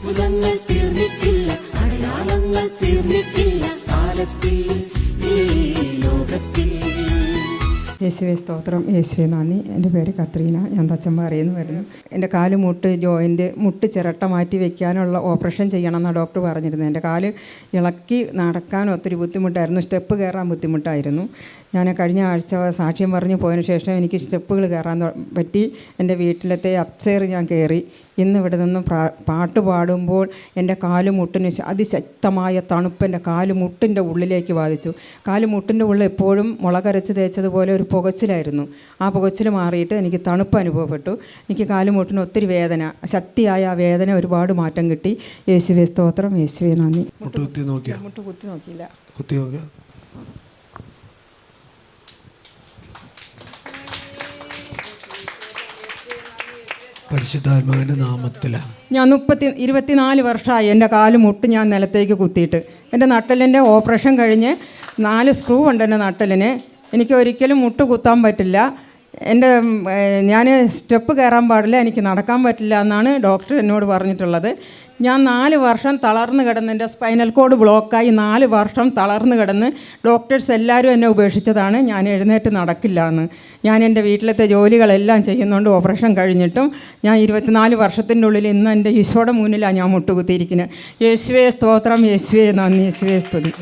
അത്ഭുതങ്ങൾ തീർന്നിട്ടില്ല അടയാളങ്ങൾ തീർന്നിട്ടില്ല കാലത്തിൽ യേശുവെ സ്തോത്രം. യേശുവെ നന്ദി. എന്റെ പേര് കത്രീന. ഞാൻ തച്ചമ്പാറയിൽ നിന്ന് വരുന്നു. എന്റെ കാൽ മുട്ട് ജോയിന്റ് മുട്ട് ചിരട്ട മാറ്റി വെക്കാനുള്ള ഓപ്പറേഷൻ ചെയ്യണം ചെയ്യണമെന്നാണ് ഡോക്ടർ പറഞ്ഞിരുന്നത്. എന്റെ കാൽ ഇളക്കി നടക്കാൻ ഒത്തിരി ബുദ്ധിമുട്ടായിരുന്നു. സ്റ്റെപ്പ് കയറാൻ ബുദ്ധിമുട്ടായിരുന്നു. ഞാൻ കഴിഞ്ഞ ആഴ്ച സാക്ഷ്യം പറഞ്ഞു പോയതിന് ശേഷം എനിക്ക് സ്റ്റെപ്പുകൾ കയറാൻ പറ്റി. എന്റെ വീട്ടിലത്തെ അപ്സേർ ഞാൻ കയറി. ഇന്ന് ഇവിടെ നിന്ന് പാട്ട് പാടുമ്പോൾ എന്റെ കാലുമുട്ടിന് അതിശക്തമായ തണുപ്പെന്റെ കാലുമുട്ടിന്റെ ഉള്ളിലേക്ക് ബാധിച്ചു. കാലുമുട്ടിന്റെ ഉള്ളിൽ എപ്പോഴും മുളകരച്ച് തേച്ചതുപോലെ ഒരു പുകച്ചിലായിരുന്നു. ആ പുകച്ചിൽ മാറിയിട്ട് എനിക്ക് തണുപ്പ് അനുഭവപ്പെട്ടു. എനിക്ക് കാലുമുട്ടിന് ഒത്തിരി വേദന ശക്തിയായ ആ വേദന ഒരുപാട് മാറ്റം കിട്ടി. യേശുവേ സ്തോത്രം യേശുവേ നന്ദി. മുട്ട് കുത്തി നോക്കിയില്ല. കുത്തി നോക്കിയാ? പരിശുദ്ധാത്മാവിന്റെ നാമത്തിലാണ്. ഞാൻ മുപ്പത്തി ഇരുപത്തിനാല് വർഷമായി എന്റെ കാൽ മുട്ട് ഞാൻ നിലത്തേക്ക് കുത്തിയിട്ട്. എന്റെ നട്ടലിന്റെ ഓപ്പറേഷൻ കഴിഞ്ഞ് നാല് സ്ക്രൂ ഉണ്ട് എന്റെ നട്ടലിന് എനിക്ക് ഒരിക്കലും മുട്ട് കുത്താൻ പറ്റില്ല. എന്റെ ഞാൻ സ്റ്റെപ്പ് കയറാൻ പാടില്ല എനിക്ക് നടക്കാൻ പറ്റില്ല എന്നാണ് ഡോക്ടർ എന്നോട് പറഞ്ഞിട്ടുള്ളത്. ഞാൻ നാല് വർഷം തളർന്നു കിടന്ന് എന്റെ സ്പൈനൽ കോഡ് ബ്ലോക്കായി നാല് വർഷം തളർന്നു കിടന്ന് ഡോക്ടേഴ്സ് എല്ലാവരും എന്നെ ഉപേക്ഷിച്ചതാണ്. ഞാൻ എഴുന്നേറ്റ് നടക്കില്ല എന്ന്. ഞാൻ എന്റെ വീട്ടിലത്തെ ജോലികളെല്ലാം ചെയ്യുന്നുണ്ട് ഓപ്പറേഷൻ കഴിഞ്ഞിട്ടും ഞാൻ ഇരുപത്തിനാല് വർഷത്തിന്റെ ഉള്ളിൽ ഇന്ന് എന്റെ ഈശോയുടെ മുന്നിലാണ് ഞാൻ മുട്ടുകുത്തിയിരിക്കുന്നത്. യേശുവേ സ്തോത്രം യേശുവേ നന്ദി യേശുവേ സ്തുതി.